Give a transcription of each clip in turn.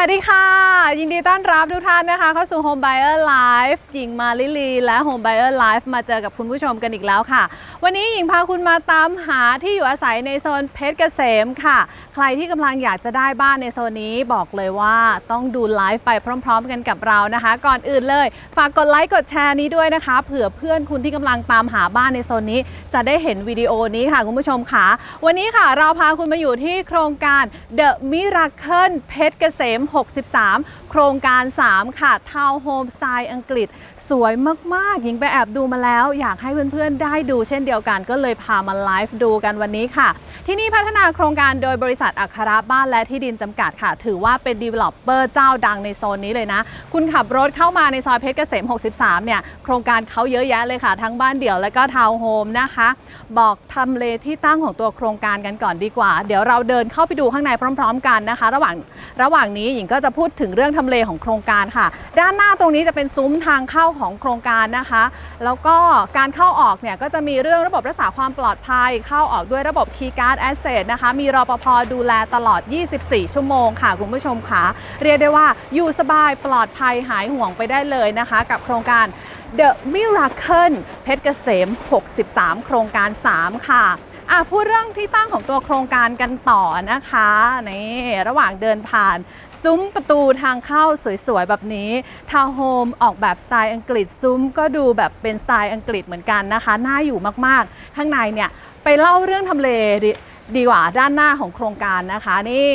วัสดีค่ะ ยินดีต้อนรับทุกท่านนะคะ เข้าสู่ Home Buyer Live หญิงมาลิลีและ Home Buyer Live มาเจอกับคุณผู้ชมกันอีกแล้วค่ะ วันนี้หญิงพาคุณมาตามหาที่อยู่อาศัยในโซนเพชรเกษมค่ะ ใครที่กำลังอยากจะได้บ้านในโซนนี้บอกเลยว่าต้องดูไลฟ์ไปพร้อม ๆ กันกับเรานะคะ ก่อนอื่นเลย ฝากกดไลค์กดแชร์นี้ด้วยนะคะ เผื่อเพื่อนคุณที่กำลังตามหาบ้านในโซนนี้ จะได้เห็นวิดีโอนี้ค่ะคุณผู้ชมค่ะ วันนี้ค่ะเราพาคุณมาอยู่ที่โครงการ The Miracle เพชรเกษม63 โครงการ 3 ค่ะทาวน์โฮมสไตล์อังกฤษ สวยมาก ๆ หญิงไปแอบดูมาแล้ว อยากให้เพื่อน ๆ ได้ดูเช่นเดียวกัน ก็เลยพามาไลฟ์ดูกันวันนี้ค่ะ ที่นี่พัฒนาโครงการโดยบริษัทอัคราบ้านและที่ดินจำกัดค่ะ ถือว่าเป็น developer เจ้าดังในโซนนี้เลยนะ คุณขับรถเข้ามาในซอยเพชรเกษม 63 เนี่ย โครงการเขาเยอะแยะเลยค่ะ ทั้งบ้านเดี่ยวและก็ทาวน์โฮมนะคะ บอกทำเลที่ตั้งของตัวโครงการกันก่อนดีกว่า เดี๋ยวเราเดินเข้าไปดูข้างในพร้อม ๆ กันนะคะ ระหว่างระหว่างนี้หญิงก็จะพูดถึงเรื่องทำเลของโครงการค่ะ ด้านหน้าตรงนี้จะเป็นซุ้มทางเข้าของโครงการนะคะ แล้วก็การเข้าออกเนี่ยก็จะมีเรื่องระบบรักษาความปลอดภัย เข้าออกด้วยระบบ Keyguard Asset นะคะ มีรปภดูแลตลอด 24 ชั่วโมงค่ะคุณผู้ชมค่ะ เรียกได้ว่าอยู่สบายปลอดภัยหายห่วงไปได้เลยนะคะ กับโครงการ The Miracle เพชรเกษม 63 โครงการ 3 ค่ะอะพูดเรื่องที่ตั้งของตัวโครงการกันต่อนะคะนี่ระหว่างเดินผ่าน ซุ้มประตูทางเข้าสวยๆ แบบนี้ ทาวน์โฮมออกแบบสไตล์อังกฤษซุ้มก็ดูแบบเป็นสไตล์อังกฤษเหมือนกันนะคะ น่าอยู่มากๆ ข้างในเนี่ยไปเล่าเรื่องทำเลดีดีกว่าด้านหน้าของโครงการนะคะ นี่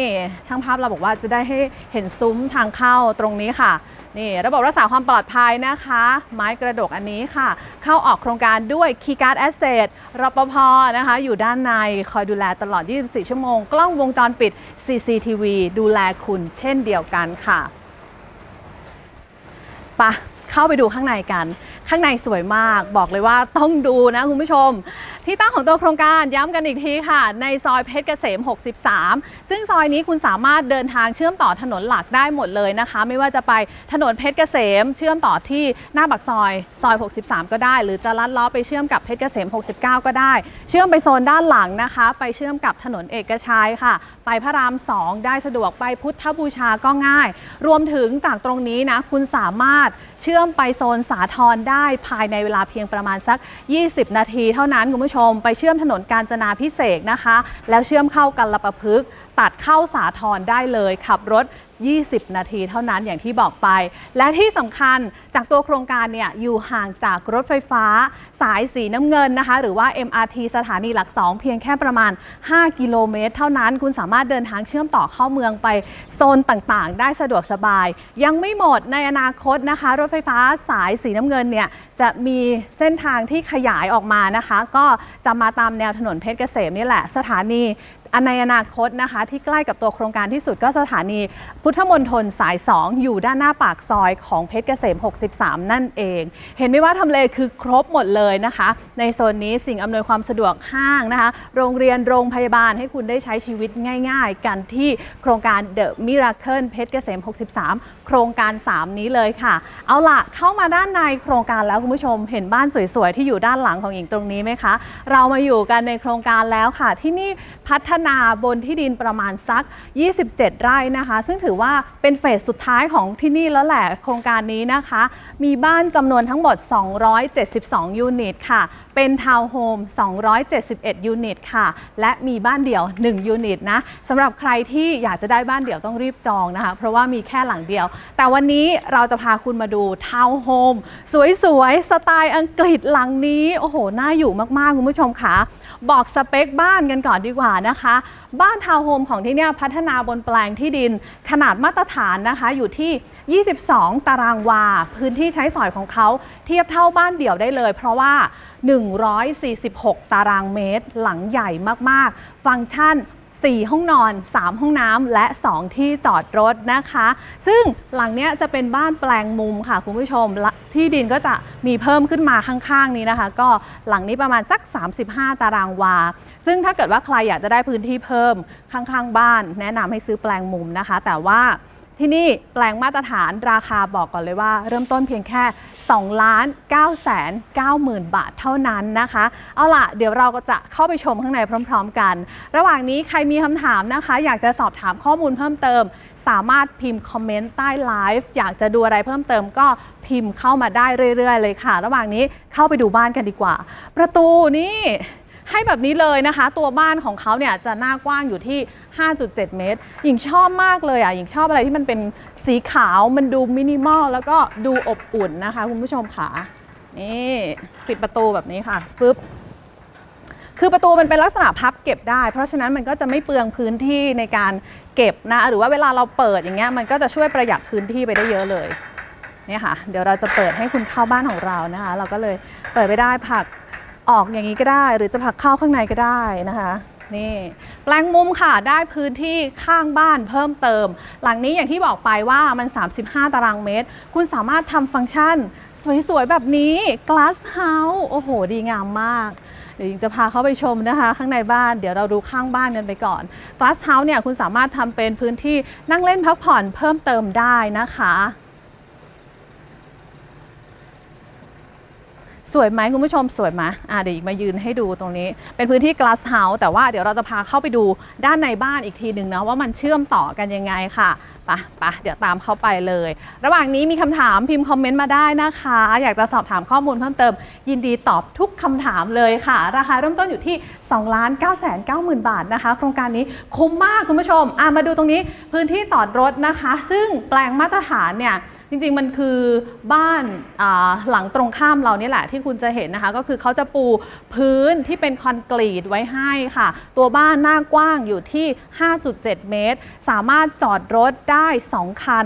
ช่างภาพเราบอกว่าจะได้ให้เห็นซุ้มทางเข้าตรงนี้ค่ะ นี่ระบบรักษาความปลอดภัยนะคะ ไม้กระดกอันนี้ค่ะ เข้าออกโครงการด้วย Keyguard Asset รปภนะคะ อยู่ด้านในคอยดูแลตลอด 24 ชั่วโมง กล้องวงจรปิด CCTV ดูแลคุณเช่นเดียวกันค่ะปะ เข้าไปดูข้างในกัน ข้างในสวยมากบอกเลยว่าต้องดูนะคุณผู้ชม ที่ตั้งของตัวโครงการย้ำกันอีกทีค่ะ ในซอยเพชรเกษม 63 ซึ่งซอยนี้คุณสามารถเดินทางเชื่อมต่อถนนหลักได้หมดเลยนะคะ ไม่ว่าจะไปถนนเพชรเกษม เชื่อมต่อที่หน้าปากซอยซอย 63 ก็ได้ หรือจะลัดล้อไปเชื่อมกับเพชรเกษม 69 ก็ได้ เชื่อมไปโซนด้านหลังนะคะ ไปเชื่อมกับถนนเอกชัยค่ะ ไปพระราม 2 ได้สะดวกไปพุทธบูชาก็ง่าย รวมถึงจากตรงนี้นะคุณสามารถ เชื่อมไปโซนสาทรได้ภายในเวลาเพียงประมาณสัก 20 นาที เท่านั้นคุณผู้ชมไปเชื่อมถนนกาญจนาพิเศษนะคะ แล้วเชื่อมเข้ากันละประพฤกตัดเข้าสาทรได้เลยขับรถ 20 นาทีเท่านั้นอย่างที่บอกไป และที่สำคัญจากตัวโครงการเนี่ยอยู่ห่างจากรถไฟฟ้า สายสีน้ำเงินนะคะ หรือว่า MRT สถานีหลัก 2 เพียงแค่ประมาณ 5 กิโลเมตร เท่านั้น คุณสามารถเดินทางเชื่อมต่อเข้าเมืองไปโซนต่างๆ ได้สะดวกสบาย ยังไม่หมดในอนาคตนะคะ รถไฟฟ้าสายสีน้ำเงินเนี่ยจะมีเส้นทางที่ขยายออกมานะคะ ก็จะมาตามแนวถนนเพชรเกษมนี่แหละสถานี อันในอนาคตนะคะ ที่ใกล้กับตัวโครงการที่สุดก็สถานีพุทธมณฑลสาย 2 อยู่ด้านหน้าปากซอยของเพชรเกษม 63 นั่นเอง เห็นไหมว่าทำเลคือครบหมดเลยนะคะ ในโซนนี้สิ่งอำนวยความสะดวกห้างนะคะ โรงเรียนโรงพยาบาลให้คุณได้ใช้ชีวิตง่าย ๆ กันที่โครงการ The Miracle เพชรเกษม 63 โครงการ 3 นี้เลยค่ะ เอาล่ะเข้ามาด้านในโครงการแล้วคุณผู้ชมเห็นบ้านสวยๆที่อยู่ด้านหลังของหญิงตรงนี้ไหมคะ เรามาอยู่กันในโครงการแล้วค่ะที่นี่พัฒนาบนที่ดินประมาณสัก 27 ไร่นะคะ ซึ่งถือว่าเป็นเฟสสุดท้ายของที่นี่แล้วแหละโครงการนี้นะคะ มีบ้านจำนวนทั้งหมด 272 ยูนิตค่ะเป็นทาวน์โฮม 271 ยูนิตค่ะ และมีบ้านเดี่ยว 1 ยูนิตนะสำหรับใครที่อยากจะได้บ้านเดี่ยวต้องรีบจองนะคะ เพราะว่ามีแค่หลังเดียว แต่วันนี้เราจะพาคุณมาดูทาวน์โฮมสวยๆ สไตล์อังกฤษหลังนี้ โอ้โห น่าอยู่มากๆ คุณผู้ชมค่ะ บอกสเปคบ้านกันก่อนดีกว่านะคะ บ้านทาวน์โฮมของที่นี่พัฒนาบนแปลงที่ดินขนาดมาตรฐานนะคะอยู่ที่ 22 ตารางวา พื้นที่ใช้สอยของเขาเทียบเท่าบ้านเดี่ยวได้เลย เพราะว่า 146 ตารางเมตร หลังใหญ่มาก ๆ ฟังก์ชัน 4 ห้องนอน 3 ห้องน้ำและ 2 ที่จอดรถนะคะ ซึ่งหลังเนี้ยจะเป็นบ้านแปลงมุมค่ะคุณผู้ชมที่ดินก็จะมีเพิ่มขึ้นมาข้างๆนี้นะคะ ก็หลังนี้ประมาณสัก 35 ตารางวา ซึ่งถ้าเกิดว่าใครอยากจะได้พื้นที่เพิ่มข้างๆ บ้าน แนะนำให้ซื้อแปลงมุมนะคะ แต่ว่าที่นี่แปลงมาตรฐานราคาบอกก่อนเลยว่า เริ่มต้นเพียงแค่ 2ล้าน9แสน9หมื่นบาทเท่านั้นนะคะ เอาล่ะ เดี๋ยวเราก็จะเข้าไปชมข้างในพร้อม ๆ กัน ระหว่างนี้ใครมีคำถามนะคะ อยากจะสอบถามข้อมูลเพิ่มเติม สามารถพิมพ์คอมเมนต์ใต้ไลฟ์อยากจะดูอะไรเพิ่มเติมก็พิมพ์เข้ามาได้เรื่อย ๆ เลยค่ะ ระหว่างนี้เข้าไปดูบ้านกันดีกว่า ประตูนี่ ให้แบบนี้เลยนะคะ ตัวบ้านของเขาเนี่ยจะหน้ากว้างอยู่ที่ 5.7 เมตร หญิงชอบมากเลยอะหญิงชอบอะไรที่มันเป็นสีขาวมันดูมินิมอลแล้วก็ดูอบอุ่นนะคะ คุณผู้ชมค่ะนี่ปิดประตูแบบนี้ค่ะปึ๊บคือประตูมันเป็นลักษณะพับเก็บได้ เพราะฉะนั้นมันก็จะไม่เปลืองพื้นที่ในการเก็บนะ หรือว่าเวลาเราเปิดอย่างเงี้ยมันก็จะช่วยประหยัดพื้นที่ไปได้เยอะเลยเนี่ยค่ะ เดี๋ยวเราจะเปิดให้คุณเข้าบ้านของเรานะคะ เราก็เลยเปิดไปได้ผัก ออกอย่างนี้ก็ได้ หรือจะผลักเข้าข้างในก็ได้นะคะนี่แปลงมุมค่ะได้พื้นที่ข้างบ้านเพิ่มเติม หลังนี้อย่างที่บอกไปว่ามัน 35 ตารางเมตร คุณสามารถทำฟังก์ชัน สวย ๆ แบบนี้ glass house โอ้โห ดีงามมาก เดี๋ยวหญิงจะพาเข้าไปชมนะคะ ข้างในบ้านเดี๋ยวเราดูข้างบ้านกันไปก่อน glass house เนี่ยคุณสามารถทำเป็นพื้นที่นั่งเล่นพักผ่อนเพิ่มเติมได้นะคะ สวยไหมคุณผู้ชมสวยไหมอะเดี๋ยวหญิงมายืนให้ดูตรงนี้ เป็นพื้นที่ glass house แต่ว่าเดี๋ยวเราจะพาเข้าไปดูด้านในบ้านอีกทีหนึ่งนะว่ามันเชื่อมต่อกันยังไงค่ะไปะปะเดี๋ยวตามเข้าไปเลย ระหว่างนี้มีคำถามพิมพ์คอมเมนต์มาได้นะคะ อยากจะสอบถามข้อมูลเพิ่มเติม ยินดีตอบทุกคำถามเลยค่ะ ราคาเริ่มต้นอยู่ที่2 9 9 0 0 0 บาทนะคะ โครงการนี้คุ้มมากคุณผู้ชมอะมาดูตรงนี้พื้นที่จอดรถนะคะ ซึ่งแปลงมาตรฐานเนี่ย จริงๆ มันคือบ้านาหลังตรงข้ามเรานี่แหละที่คุณจะเห็นนะคะ ก็คือเขาจะปูพื้นที่เป็นคอนกรีตไว้ให้ค่ะ ตัวบ้านหน้ากว้างอยู่ที่ 5.7 เมตร สามารถจอดรถได้ 2 คัน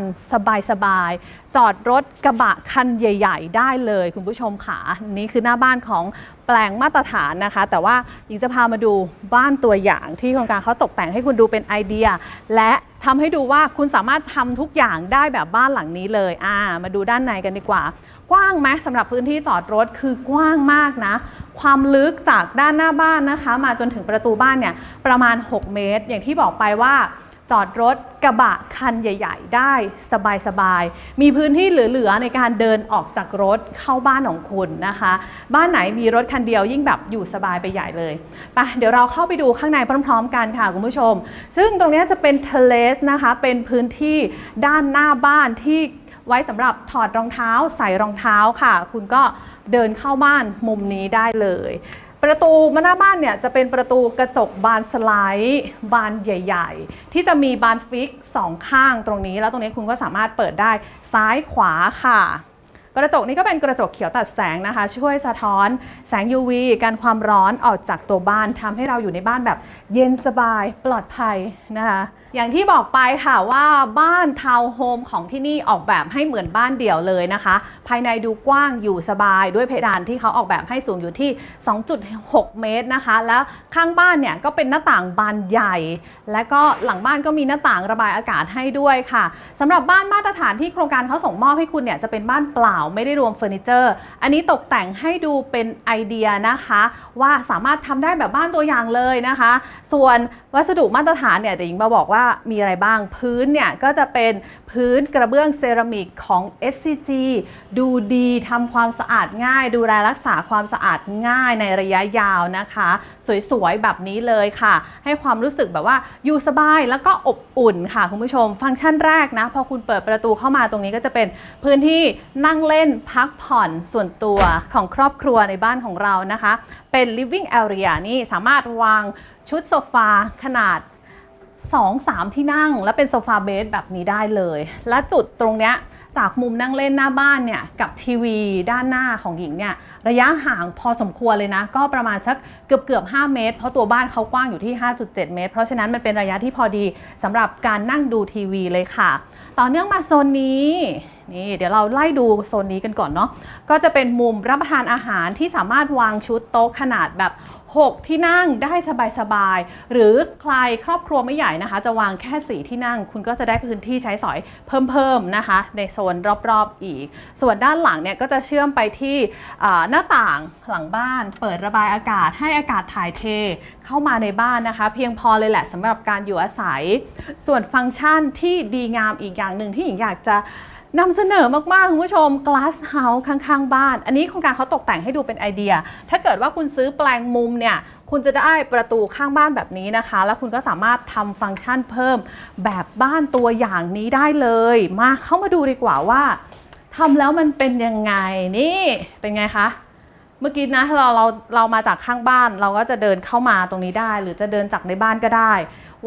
สบายๆ จอดรถกระบะคันใหญ่ ๆ ได้เลยคุณผู้ชมค่ะนี่คือหน้าบ้านของ แปลงมาตรฐานนะคะ แต่ว่าหญิงจะพามาดูบ้านตัวอย่างที่โครงการเขาตกแต่งให้คุณดูเป็นไอเดีย และทำให้ดูว่าคุณสามารถทำทุกอย่างได้แบบบ้านหลังนี้เลยอ่ามาดูด้านในกันดีกว่า กว้างไหมสำหรับพื้นที่จอดรถคือกว้างมากนะ ความลึกจากด้านหน้าบ้านนะคะ มาจนถึงประตูบ้านเนี่ยประมาณ 6 เมตร อย่างที่บอกไปว่า จอดรถกระบะคันใหญ่ ๆ ได้สบายๆ มีพื้นที่เหลือๆ ในการเดินออกจากรถเข้าบ้านของคุณนะคะ บ้านไหนมีรถคันเดียวยิ่งแบบอยู่สบายไปใหญ่เลยไปเดี๋ยวเราเข้าไปดูข้างในพร้อม ๆ กันค่ะคุณผู้ชม ซึ่งตรงนี้จะเป็นเทเลสนะคะ เป็นพื้นที่ด้านหน้าบ้านที่ไว้สำหรับถอดรองเท้าใส่รองเท้าค่ะ คุณก็เดินเข้าบ้านมุมนี้ได้เลย ประตูมาหน้าบ้านเนี่ยจะเป็นประตูกระจกบานสไลด์บานใหญ่ ๆ ที่จะมีบานฟิกสองข้างตรงนี้ แล้วตรงนี้คุณก็สามารถเปิดได้ซ้ายขวาค่ะ กระจกนี้ก็เป็นกระจกเขียวตัดแสงนะคะ ช่วยสะท้อนแสง UV การความร้อนออกจากตัวบ้านทำให้เราอยู่ในบ้านแบบเย็นสบายปลอดภัยนะคะ อย่างที่บอกไปค่ะว่าบ้านทาวน์โฮมของที่นี่ออกแบบให้เหมือนบ้านเดี่ยวเลยนะคะ ภายในดูกว้างอยู่สบายด้วยเพดานที่เขาออกแบบให้สูงอยู่ที่ 2.6 เมตรนะคะ แล้วข้างบ้านเนี่ยก็เป็นหน้าต่างบานใหญ่ และก็หลังบ้านก็มีหน้าต่างระบายอากาศให้ด้วยค่ะสำหรับบ้านมาตรฐานที่โครงการเขาส่งมอบให้คุณเนี่ยจะเป็นบ้านเปล่าไม่ได้รวมเฟอร์นิเจอร์ อันนี้ตกแต่งให้ดูเป็นไอเดียนะคะ ว่าสามารถทำได้แบบบ้านตัวอย่างเลยนะคะ ส่วนวัสดุมาตรฐานเนี่ยเดี๋ยวหญิงมาบอกว่ามีอะไรบ้างพื้นเนี่ยก็จะเป็นพื้นกระเบื้องเซรามิกของ SCG ดูดีทำความสะอาดง่าย ดูแลรักษาความสะอาดง่ายในระยะยาวนะคะ สวยๆ แบบนี้เลยค่ะ ให้ความรู้สึกแบบว่าอยู่สบายแล้วก็อบอุ่นค่ะคุณผู้ชม ฟังก์ชันแรกนะ พอคุณเปิดประตูเข้ามาตรงนี้ก็จะเป็นพื้นที่นั่งเล่นพักผ่อนส่วนตัวของครอบครัวในบ้านของเรานะคะ เป็น living area นี่สามารถวางชุดโซฟาขนาด 2 3 ที่นั่ง และเป็นโซฟาเบสแบบนี้ได้เลย และจุดตรงเนี้ยจากมุมนั่งเล่นหน้าบ้านเนี่ยกับทีวีด้านหน้าของหญิงเนี่ยระยะห่างพอสมควรเลยนะ ก็ประมาณสักเกือบเกือบ5เมตร เพราะตัวบ้านเขากว้างอยู่ที่ 5.7 เมตร เพราะฉะนั้นมันเป็นระยะที่พอดีสำหรับการนั่งดูทีวีเลยค่ะ ต่อเนื่องมาโซนนี้นี่เดี๋ยวเราไล่ดูโซนนี้กันก่อนเนาะก็จะเป็นมุมรับประทานอาหารที่สามารถวางชุดโต๊ะขนาดแบบ 6 ที่นั่งได้สบายๆ หรือใครครอบครัวไม่ใหญ่นะคะ จะวางแค่ 4 ที่นั่ง คุณก็จะได้พื้นที่ใช้สอยเพิ่มๆนะคะ ในโซนรอบๆอีก ส่วนด้านหลังเนี่ยก็จะเชื่อมไปที่หน้าต่างหลังบ้าน เปิดระบายอากาศให้อากาศถ่ายเทเข้ามาในบ้านนะคะ เพียงพอเลยแหละสำหรับการอยู่อาศัย ส่วนฟังก์ชันที่ดีงามอีกอย่างหนึ่งที่หญิงอยากจะ นำเสนอมากๆ คุณผู้ชม glass house ข้างๆ บ้าน อันนี้โครงการเขาตกแต่งให้ดูเป็นไอเดีย ถ้าเกิดว่าคุณซื้อแปลงมุมเนี่ย คุณจะได้ประตูข้างบ้านแบบนี้นะคะ แล้วคุณก็สามารถทำฟังก์ชันเพิ่มแบบบ้านตัวอย่างนี้ได้เลย มาเข้ามาดูดีกว่าว่าทำแล้วมันเป็นยังไงนี่เป็นไงคะ เมื่อกี้นะถ้าเราเราเรามาจากข้างบ้าน เราก็จะเดินเข้ามาตรงนี้ได้ หรือจะเดินจากในบ้านก็ได้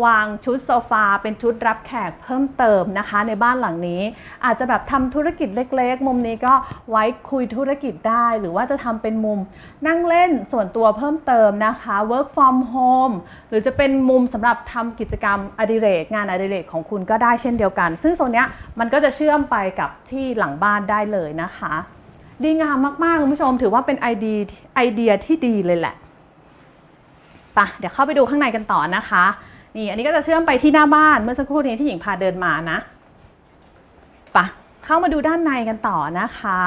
วางชุดโซฟาเป็นชุดรับแขกเพิ่มเติมนะคะ ในบ้านหลังนี้ อาจจะแบบทำธุรกิจเล็กๆ มุมนี้ก็ไว้คุยธุรกิจได้ หรือว่าจะทำเป็นมุมนั่งเล่นส่วนตัวเพิ่มเติมนะคะ work from home หรือจะเป็นมุมสำหรับทำกิจกรรมอดิเรกงานอดิเรกของคุณก็ได้เช่นเดียวกัน ซึ่งโซนนี้มันก็จะเชื่อมไปกับที่หลังบ้านได้เลยนะคะ ดีงามมากๆคุณผู้ชม ถือว่าเป็นไอเดียไอเดียที่ดีเลยแหละปะเดี๋ยวเข้าไปดูข้างในกันต่อนะคะ นี่อันนี้ก็จะเชื่อมไปที่หน้าบ้านเมื่อสักครู่นี้ที่หญิงพาเดินมานะปะเข้ามาดูด้านในกันต่อนะคะ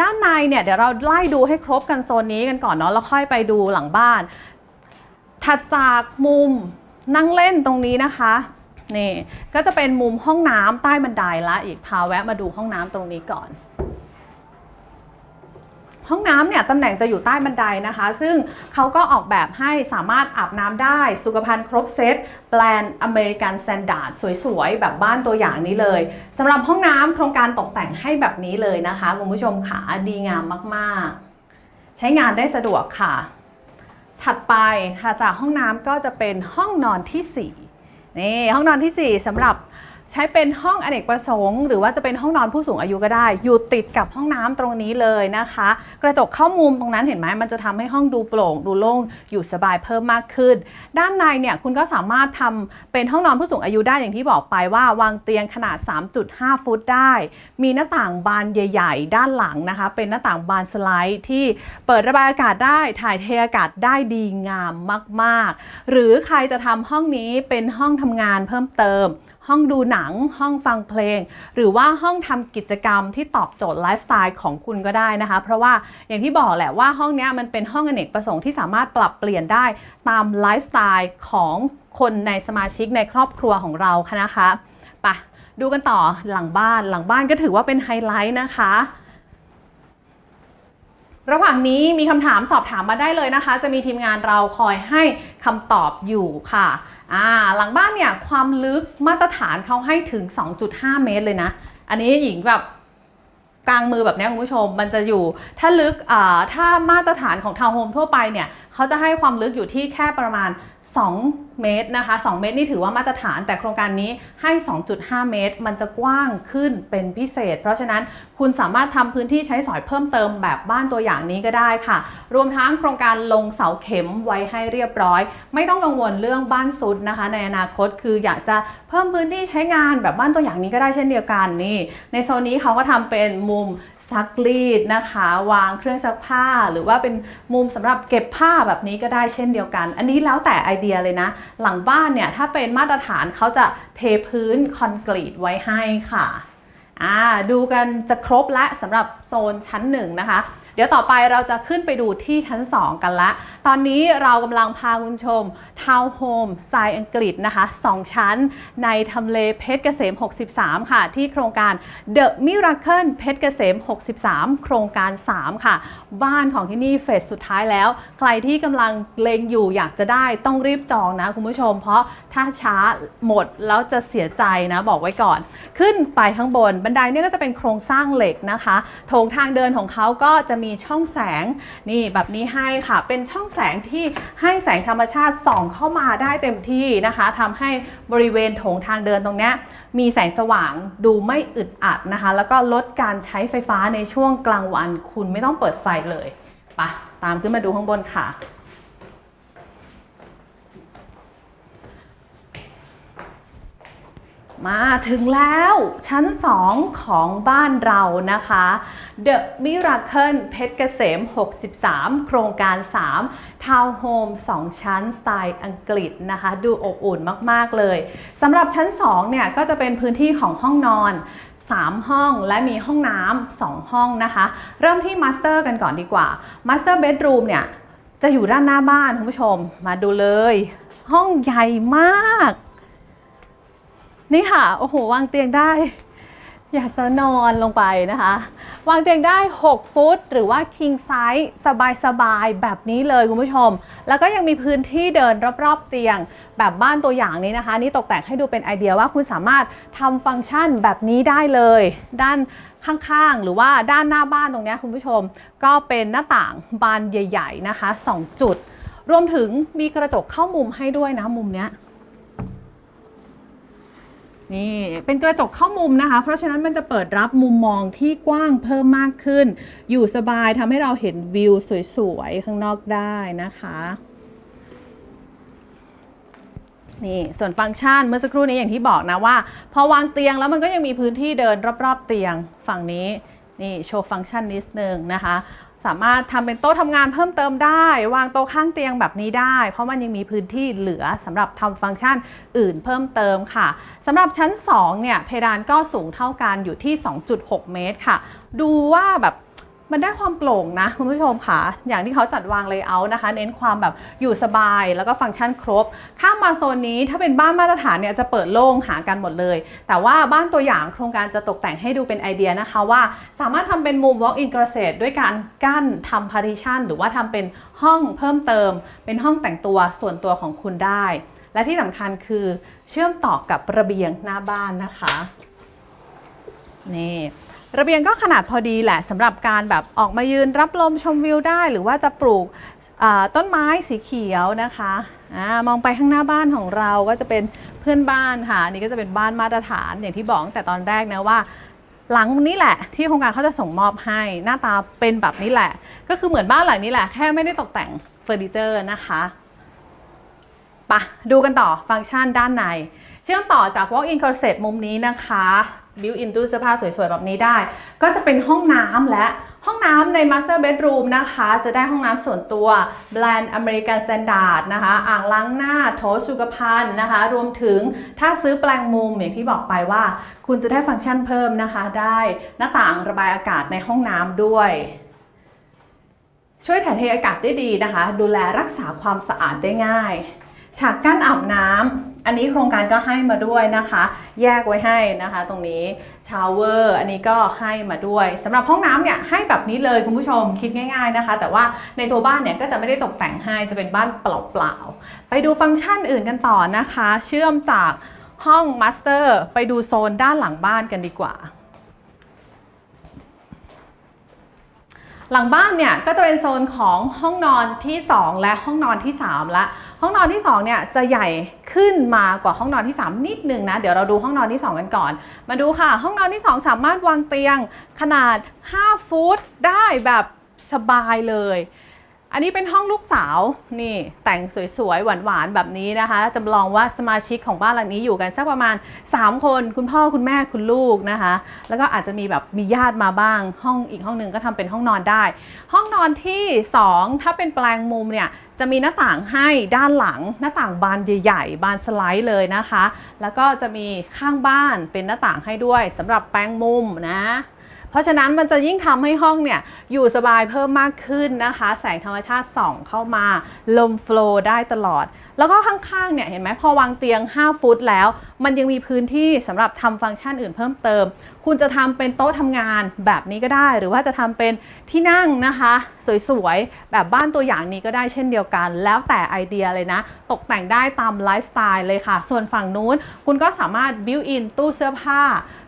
ด้านในเนี่ยเดี๋ยวเราไล่ดูให้ครบกันโซนนี้กันก่อนเนาะแล้วค่อยไปดูหลังบ้าน ถัดจากมุมนั่งเล่นตรงนี้นะคะนี่ก็จะเป็นมุมห้องน้ำใต้บันไดละอีกพาแวะมาดูห้องน้ำตรงนี้ก่อน ห้องน้ำเนี่ยตำแหน่งจะอยู่ใต้บันไดนะคะ ซึ่งเขาก็ออกแบบให้สามารถอาบน้ำได้ สุขภัณฑ์ครบเซตแบรนด์อเมริกันสแตนดาร์ดสวยๆ แบบบ้านตัวอย่างนี้เลยสำหรับห้องน้ำโครงการตกแต่งให้แบบนี้เลยนะคะคุณผู้ชมขาดีงามมากๆ ใช้งานได้สะดวกค่ะ ถัดไปถัดจากห้องน้ำก็จะเป็นห้องนอนที่ 4 นี่ห้องนอนทีสี่4สำหรับ ใช้เป็นห้องอเนกประสงค์ หรือว่าจะเป็นห้องนอนผู้สูงอายุก็ได้ อยู่ติดกับห้องน้ำตรงนี้เลยนะคะ กระจกเข้ามุมตรงนั้นเห็นไหมมันจะทำให้ห้องดูโปร่งดูโล่งอยู่สบายเพิ่มมากขึ้น ด้านในเนี่ยคุณก็สามารถทำเป็นห้องนอนผู้สูงอายุได้อย่างที่บอกไปว่าวางเตียงขนาด 3.5 ฟุตได้ มีหน้าต่างบานใหญ่ ๆ ด้านหลังนะคะ เป็นหน้าต่างบานสไลด์ที่เปิดระบายอากาศได้ถ่ายเทอากาศได้ดีงามมาก ๆ หรือใครจะทำห้องนี้เป็นห้องทำงานเพิ่มเติม ห้องดูหนัง ห้องฟังเพลง หรือว่าห้องทำกิจกรรมที่ตอบโจทย์ไลฟ์สไตล์ของคุณก็ได้นะคะ เพราะว่าอย่างที่บอกแหละว่าห้องนี้มันเป็นห้องอเนกประสงค์ที่สามารถปรับเปลี่ยนได้ตามไลฟ์สไตล์ของคนในสมาชิกในครอบครัวของเราค่ะนะคะไปะดูกันต่อหลังบ้านหลังบ้านก็ถือว่าเป็นไฮไลท์นะคะระหว่างนี้มีคำถามสอบถามมาได้เลยนะคะ จะมีทีมงานเราคอยให้คำตอบอยู่ค่ะ อ่าหลังบ้านเนี่ยความลึกมาตรฐานเขาให้ถึง 2.5 เมตรเลยนะ อันนี้หญิงแบบกลางมือแบบนี้คุณผู้ชมมันจะอยู่ถ้าลึกอ่าถ้ามาตรฐานของทาวน์โฮมทั่วไปเนี่ยเขาจะให้ความลึกอยู่ที่แค่ประมาณ2 เมตรนะคะ 2 เมตรนี่ถือว่ามาตรฐานแต่โครงการนี้ให้ 2.5 เมตร มันจะกว้างขึ้นเป็นพิเศษ เพราะฉะนั้นคุณสามารถทำพื้นที่ใช้สอยเพิ่มเติมแบบบ้านตัวอย่างนี้ก็ได้ค่ะ รวมทั้งโครงการลงเสาเข็มไว้ให้เรียบร้อย ไม่ต้องกังวลเรื่องบ้านซุดนะคะ ในอนาคตคืออยากจะเพิ่มพื้นที่ใช้งานแบบบ้านตัวอย่างนี้ก็ได้เช่นเดียวกันนี่ในโซนนี้เขาก็ทำเป็นมุม ซักรีดนะคะ วางเครื่องซักผ้า หรือว่าเป็นมุมสำหรับเก็บผ้าแบบนี้ก็ได้เช่นเดียวกัน อันนี้แล้วแต่ไอเดียเลยนะ หลังบ้านเนี่ยถ้าเป็นมาตรฐานเขาจะเทพื้นคอนกรีตไว้ให้ค่ะอ่าดูกันจะครบและสำหรับโซนชั้นหนึ่งนะคะ เดี๋ยวต่อไปเราจะขึ้นไปดูที่ชั้น 2 กันละ ตอนนี้เรากำลังพาคุณชมทาวน์โฮมสไตล์อังกฤษนะคะ 2 ชั้นในทำเลเพชรเกษม 63 ค่ะ ที่โครงการ The Miracle เพชรเกษม 63 โครงการ 3 ค่ะ บ้านของที่นี่เฟสสุดท้ายแล้ว ใครที่กำลังเลงอยู่อยากจะได้ต้องรีบจองนะคุณผู้ชม เพราะถ้าช้าหมดแล้วจะเสียใจนะบอกไว้ก่อน ขึ้นไปข้างบนบันไดเนี่ยก็จะเป็นโครงสร้างเหล็กนะคะโถงทางเดินของเขาก็จะมีช่องแสงนี่แบบนี้ให้ค่ะ เป็นช่องแสงที่ให้แสงธรรมชาติส่องเข้ามาได้เต็มที่นะคะทำให้บริเวณโถงทางเดินตรงนี้มีแสงสว่างดูไม่อึดอัดนะคะ แล้วก็ลดการใช้ไฟฟ้าในช่วงกลางวัน คุณไม่ต้องเปิดไฟเลยไปะตามขึ้นมาดูข้างบนค่ะ มาถึงแล้วชั้น 2 ของบ้านเรานะคะ The Miracle เพชรเกษม 63 โครงการ 3 ทาวน์โฮม 2 ชั้นสไตล์อังกฤษนะคะ ดูอบอุ่นมาก ๆ เลยสำหรับชั้น 2 เนี่ย ก็จะเป็นพื้นที่ของห้องนอน 3 ห้องและมีห้องน้ำ2ห้องนะคะ เริ่มที่มาสเตอร์กันก่อนดีกว่ามาสเตอร์เบดรูมเนี่ยจะอยู่ด้านหน้าบ้านคุณผู้ชมมาดูเลย ห้องใหญ่มาก นี่ค่ะ โอ้โห วางเตียงได้ อยากจะนอนลงไปนะคะ วางเตียงได้ 6 ฟุต หรือว่า king size สบายๆ แบบนี้เลยคุณผู้ชม แล้วก็ยังมีพื้นที่เดินรอบๆเตียง แบบบ้านตัวอย่างนี้นะคะ นี่ตกแต่งให้ดูเป็นไอเดียว่าคุณสามารถทำฟังก์ชันแบบนี้ได้เลย ด้านข้างๆ หรือว่าด้านหน้าบ้านตรงนี้คุณผู้ชม ก็เป็นหน้าต่างบานใหญ่ ๆ นะคะ 2 จุด รวมถึงมีกระจกเข้ามุมให้ด้วยนะมุมเนี้ย นี่เป็นกระจกเข้ามุมนะคะ เพราะฉะนั้นมันจะเปิดรับมุมมองที่กว้างเพิ่มมากขึ้น อยู่สบายทำให้เราเห็นวิวสวยๆ ข้างนอกได้นะคะนี่ส่วนฟังก์ชันเมื่อสักครู่นี้อย่างที่บอกนะว่า พอวางเตียงแล้วมันก็ยังมีพื้นที่เดินรอบๆเตียงฝั่งนี้นี่โชว์ฟังก์ชันนิดนึงนะคะ สามารถทำเป็นโต๊ะทำงานเพิ่มเติมได้ วางโต๊ะข้างเตียงแบบนี้ได้ เพราะมันยังมีพื้นที่เหลือสำหรับทำฟังก์ชันอื่นเพิ่มเติมค่ะสำหรับชั้น2เนี่ยเพดานก็สูงเท่ากันอยู่ที่ 2.6 เมตรค่ะ ดูว่าแบบ มันได้ความโปร่งนะคุณผู้ชมค่ะ อย่างที่เขาจัดวางเลเยอร์นะคะ เน้นความแบบอยู่สบายแล้วก็ฟังก์ชันครบ ข้ามมาโซนนี้ถ้าเป็นบ้านมาตรฐานเนี่ยจะเปิดโล่งหากันหมดเลย แต่ว่าบ้านตัวอย่างโครงการจะตกแต่งให้ดูเป็นไอเดียนะคะว่าสามารถทำเป็นมุม walk in closet ด้วยการกั้นทำ partition หรือว่าทำเป็นห้องเพิ่มเติม เป็นห้องแต่งตัวส่วนตัวของคุณได้ และที่สำคัญคือเชื่อมต่อกับระเบียงหน้าบ้านนะคะนี่ ระเบียงก็ขนาดพอดีแหละสำหรับการแบบออกมายืนรับลมชมวิวได้ หรือว่าจะปลูกต้นไม้สีเขียวนะคะอมองไปข้างหน้าบ้านของเราก็จะเป็นเพื่อนบ้านค่ะนี่ก็จะเป็นบ้านมาตรฐานอย่างที่บอกแต่ตอนแรกนะว่า หลังนี้แหละที่โครงการเขาจะส่งมอบให้หน้าตาเป็นแบบนี้แหละ ก็คือเหมือนบ้านหลังนี้แหละแค่ไม่ได้ตกแต่งเฟอร์นิเจอร์นะคะปะดูกันต่อฟังก์ชันด้านใน เชื่อมต่อจาก walk-in closet มุมนี้นะคะ built in ตู้เสื้อผ้าสวยๆ แบบนี้ได้ ก็จะเป็นห้องน้ำและห้องน้ำใน master bedroom นะคะ จะได้ห้องน้ำส่วนตัว brand American Standard นะคะ อ่างล้างหน้าโถสุขภัณฑ์นะคะ รวมถึงถ้าซื้อแปลงมุมอย่างที่บอกไปว่า คุณจะได้ฟังก์ชันเพิ่มนะคะ ได้หน้าต่างระบายอากาศในห้องน้ำด้วย ช่วยถ่ายเทอากาศได้ดีนะคะ ดูแลรักษาความสะอาดได้ง่าย ฉากกั้นอาบน้ำ อันนี้โครงการก็ให้มาด้วยนะคะ แยกไว้ให้นะคะ ตรงนี้ชาวเวอร์อันนี้ก็ให้มาด้วยสำหรับห้องน้ำเนี่ยให้แบบนี้เลยคุณผู้ชมคิดง่าย ๆนะคะ แต่ว่าในตัวบ้านเนี่ยก็จะไม่ได้ตกแต่งให้จะเป็นบ้านเปล่าๆไปดูฟังก์ชันอื่นกันต่อนะคะ เชื่อมจากห้องมาสเตอร์ไปดูโซนด้านหลังบ้านกันดีกว่า หลังบ้านเนี่ยก็จะเป็นโซนของห้องนอนที่ 2 และห้องนอนที่ 3 ละ ห้องนอนที่2เนี่ยจะใหญ่ขึ้นมากว่าห้องนอนที่ 3 นิดนึงนะ เดี๋ยวเราดูห้องนอนที่ 2 กันก่อน มาดูค่ะ ห้องนอนที่ 2 สามารถวางเตียงขนาด 5 ฟุตได้แบบสบายเลย อันนี้เป็นห้องลูกสาวนี่แต่งสวยๆ หวานๆ แบบนี้นะคะจำลองว่าสมาชิกของบ้านหลังนี้อยู่กันสักประมาณ 3 คนคุณพ่อคุณแม่คุณลูกนะคะ แล้วก็อาจจะมีแบบมีญาติมาบ้าง ห้องอีกห้องหนึ่งก็ทำเป็นห้องนอนได้ ห้องนอนที่ 2 ถ้าเป็นแปลงมุมเนี่ยจะมีหน้าต่างให้ด้านหลังหน้าต่างบานใหญ่ ๆ บานสไลด์เลยนะคะ แล้วก็จะมีข้างบ้านเป็นหน้าต่างให้ด้วยสำหรับแปลงมุมนะ เพราะฉะนั้นมันจะยิ่งทำให้ห้องเนี่ยอยู่สบายเพิ่มมากขึ้นนะคะ แสงธรรมชาติส่องเข้ามา ลมโฟล์ได้ตลอด แล้วก็ข้างๆเนี่ยเห็นไหมพอวางเตียง 5 ฟุตแล้ว มันยังมีพื้นที่สำหรับทำฟังก์ชันอื่นเพิ่มเติม คุณจะทำเป็นโต๊ะทำงานแบบนี้ก็ได้ หรือว่าจะทำเป็นที่นั่งนะคะ สวยๆ แบบบ้านตัวอย่างนี้ก็ได้เช่นเดียวกัน แล้วแต่ไอเดียเลยนะ ตกแต่งได้ตามไลฟ์สไตล์เลยค่ะ ส่วนฝั่งนู้นคุณก็สามารถ built in ตู้เสื้อผ้า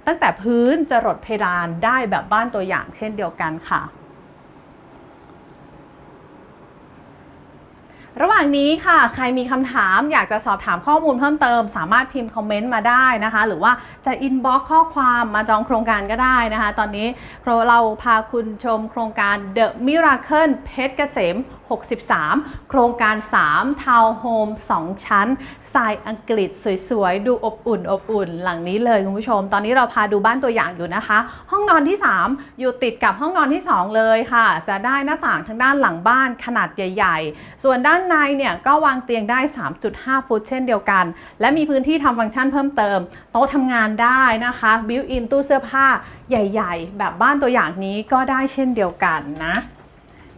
ตั้งแต่พื้นจะรดเพดานได้แบบบ้านตัวอย่างเช่นเดียวกันค่ะ ระหว่างนี้ค่ะ ใครมีคำถามอยากจะสอบถามข้อมูลเพิ่มเติม สามารถพิมพ์คอมเมนต์มาได้นะคะ หรือว่าจะอินบ็อกข้อความมาจองโครงการก็ได้นะคะ ตอนนี้เราพาคุณชมโครงการ The Miracle เพชรเกษม 63 โครงการ 3 ทาวน์โฮม 2 ชั้นสไตล์อังกฤษสวยๆ ดูอบอุ่นอบอุ่น หลังนี้เลยคุณผู้ชม ตอนนี้เราพาดูบ้านตัวอย่างอยู่นะคะ ห้องนอนที่ 3 อยู่ติดกับห้องนอนที่ 2 เลยค่ะ จะได้หน้าต่างทางด้านหลังบ้านขนาดใหญ่ ๆ ส่วนด้านในเนี่ยก็วางเตียงได้ 3.5 ฟุตเช่นเดียวกัน และมีพื้นที่ทำฟังก์ชันเพิ่มเติม โต๊ะทำงานได้นะคะบิวอินตู้เสื้อผ้าใหญ่ๆ แบบบ้านตัวอย่างนี้ก็ได้เช่นเดียวกันนะ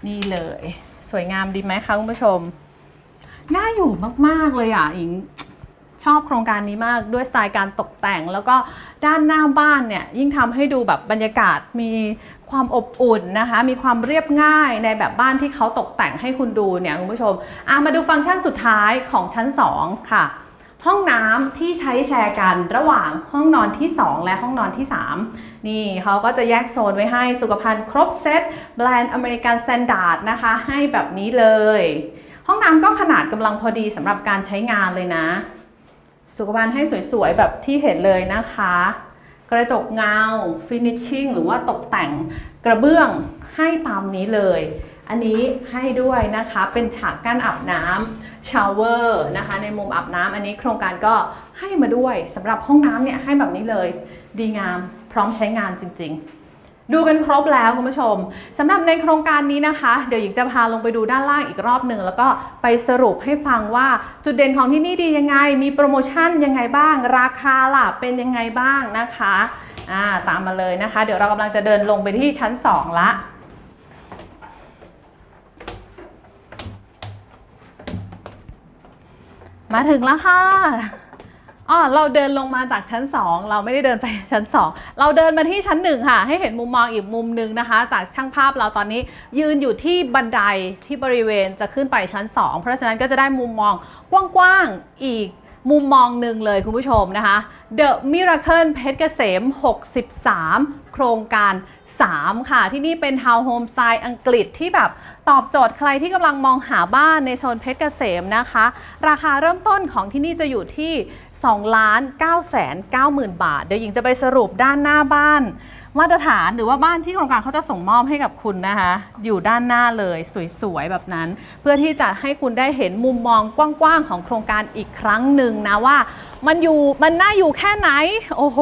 นี่เลย สวยงามดีไหมคะคุณผู้ชม น่าอยู่มากๆเลยอะอิงชอบโครงการนี้มากด้วยสไตล์การตกแต่ง แล้วก็ด้านหน้าบ้านเนี่ยยิ่งทำให้ดูแบบบรรยากาศมี ความอบอุ่นนะคะ มีความเรียบง่ายในแบบบ้านที่เขาตกแต่งให้คุณดูเนี่ยคุณผู้ชมอะมาดูฟังก์ชันสุดท้ายของชั้น 2 ค่ะ ห้องน้ำที่ใช้แชร์กันระหว่างห้องนอนที่ 2 และห้องนอนที่ 3 นี่เขาก็จะแยกโซนไว้ให้สุขภัณฑ์ครบเซตแบรนด์อเมริกันสแตนดาร์ดนะคะ ให้แบบนี้เลย ห้องน้ำก็ขนาดกำลังพอดีสำหรับการใช้งานเลยนะ สุขภัณฑ์ให้สวยๆแบบที่เห็นเลยนะคะ กระจกเงาฟินิชชิ่งหรือว่าตกแต่งกระเบื้องให้ตามนี้เลย อันนี้ให้ด้วยนะคะเป็นฉากกั้นอาบน้ำชาวเวอร์นะคะ ในมุมอาบน้ำอันนี้โครงการก็ให้มาด้วยสำหรับห้องน้ำเนี่ยให้แบบนี้เลย ดีงามพร้อมใช้งานจริง ๆ ดูกันครบแล้วคุณผู้ชมสำหรับในโครงการนี้นะคะ เดี๋ยวหญิงจะพาลงไปดูด้านล่างอีกรอบหนึ่งแล้วก็ไปสรุปให้ฟังว่าจุดเด่นของที่นี่ดียังไง มีโปรโมชั่นยังไงบ้าง ราคาล่ะเป็นยังไงบ้างนะคะอ่าตามมาเลยนะคะ เดี๋ยวเรากำลังจะเดินลงไปที่ชั้น 2 ละมาถึงแล้วค่ะ อ๋อเราเดินลงมาจากชั้น 2 เราไม่ได้เดินไปชั้น 2 เราเดินมาที่ชั้น1ค่ะ ให้เห็นมุมมองอีกมุมหนึ่งนะคะ จากช่างภาพเราตอนนี้ยืนอยู่ที่บันไดที่บริเวณจะขึ้นไปชั้น 2 เพราะฉะนั้นก็จะได้มุมมองกว้างๆอีกมุมมองหนึ่งเลยคุณผู้ชมนะคะ The Miracle เพชรเกษม 63 โครงการ 3 ค่ะ ที่นี่เป็นทาวน์โฮมสไตล์อังกฤษที่แบบตอบโจทย์ใครที่กำลังมองหาบ้านในโซนเพชรเกษมนะคะ ราคาเริ่มต้นของที่นี่จะอยู่ที่2ล้าน9แสน9หมื่นบาท เดี๋ยวหญิงจะไปสรุปด้านหน้าบ้าน มาตรฐานหรือว่าบ้านที่โครงการเขาจะส่งมอบให้กับคุณนะคะ อยู่ด้านหน้าเลยสวยๆแบบนั้น เพื่อที่จะให้คุณได้เห็นมุมมองกว้างๆของโครงการอีกครั้งหนึ่งนะว่า มันอยู่มันน่าอยู่แค่ไหนโอ้โห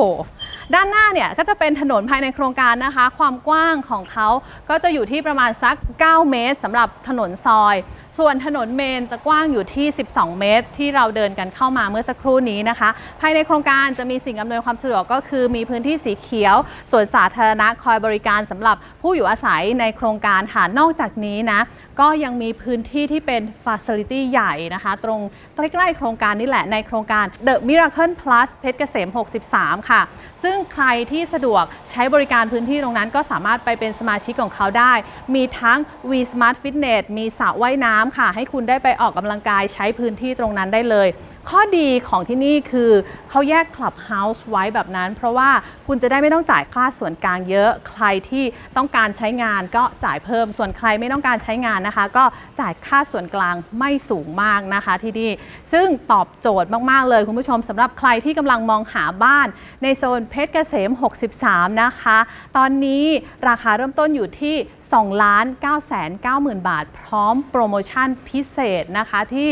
ด้านหน้าเนี่ยก็จะเป็นถนนภายในโครงการนะคะ ความกว้างของเขาก็จะอยู่ที่ประมาณสัก 9 เมตรสำหรับถนนซอย ส่วนถนนเมนจะกว้างอยู่ที่ 12 เมตร ที่เราเดินกันเข้ามาเมื่อสักครู่นี้นะคะ ภายในโครงการจะมีสิ่งอำนวยความสะดวกก็คือมีพื้นที่สีเขียวส่วนสาธารณะคอยบริการสำหรับผู้อยู่อาศัยในโครงการค่ะนอกจากนี้นะ ก็ยังมีพื้นที่ที่เป็น Facility ใหญ่นะคะ ตรงใกล้ๆโครงการนี่แหละในโครงการ The Miracle Plus เพชรเกษม 63 ค่ะ ซึ่งใครที่สะดวกใช้บริการพื้นที่ตรงนั้นก็สามารถไปเป็นสมาชิกของเขาได้ มีทั้ง V Smart Fitness มีสระว่ายน้ำค่ะ ให้คุณได้ไปออกกำลังกายใช้พื้นที่ตรงนั้นได้เลย ข้อดีของที่นี่คือเขาแยก Clubhouse ไว้แบบนั้น เพราะว่าคุณจะได้ไม่ต้องจ่ายค่าส่วนกลางเยอะ ใครที่ต้องการใช้งานก็จ่ายเพิ่ม ส่วนใครไม่ต้องการใช้งานนะคะ ก็จ่ายค่าส่วนกลางไม่สูงมากนะคะที่นี่ ซึ่งตอบโจทย์มากๆเลยคุณผู้ชมสำหรับใครที่กำลังมองหาบ้านในโซนเพชรเกษม 63 นะคะ ตอนนี้ราคาเริ่มต้นอยู่ที่ 2ล้าน9แสน9หมื่นบาท พร้อมโปรโมชั่นพิเศษนะคะ ที่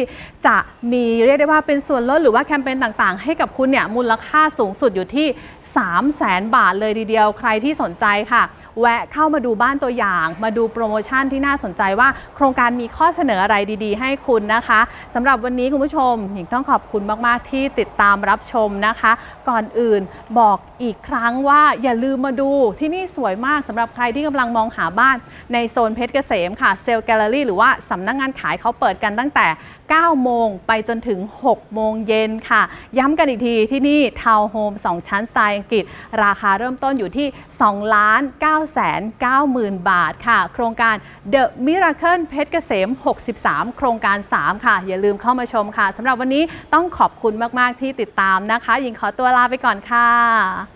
จะมีเรียกได้ว่าเป็นส่วนลดหรือว่าแคมเปญต่างๆ ให้กับคุณเนี่ยมูลค่าสูงสุดอยู่ที่ 3 0 0แสนบาทเลยทีเดียวใครที่สนใจค่ะ แวะเข้ามาดูบ้านตัวอย่าง มาดูโปรโมชั่นที่น่าสนใจว่า โครงการมีข้อเสนออะไรดี ๆ ให้คุณนะคะสำหรับวันนี้คุณผู้ชมหญิงต้องขอบคุณมาก ๆ ที่ติดตามรับชมนะคะ ก่อนอื่นบอกอีกครั้งว่าอย่าลืมมาดูที่นี่สวยมากสำหรับใครที่กำลังมองหาบ้านในโซนเพชรเกษมค่ะเซลล์แกลเลอรี่หรือว่าสำนักงงานขายเขาเปิดกันตั้งแต่ 9 โมงไปจนถึง 6 โมงเย็นค่ะ ย้ำกันอีกทีที่นี่ทาวน์โฮม 2 ชั้นสไตล์อังกฤษ ราคาเริ่มต้นอยู่ที่ 2 ล้าน9แสน9หมื่นบาทค่ะ โครงการ The Miracle เพชรเกษม 63 โครงการ 3 ค่ะ อย่าลืมเข้ามาชมค่ะสำหรับวันนี้ต้องขอบคุณมาก ๆ ที่ติดตามนะคะ ยิงขอตัวลาไปก่อนค่ะ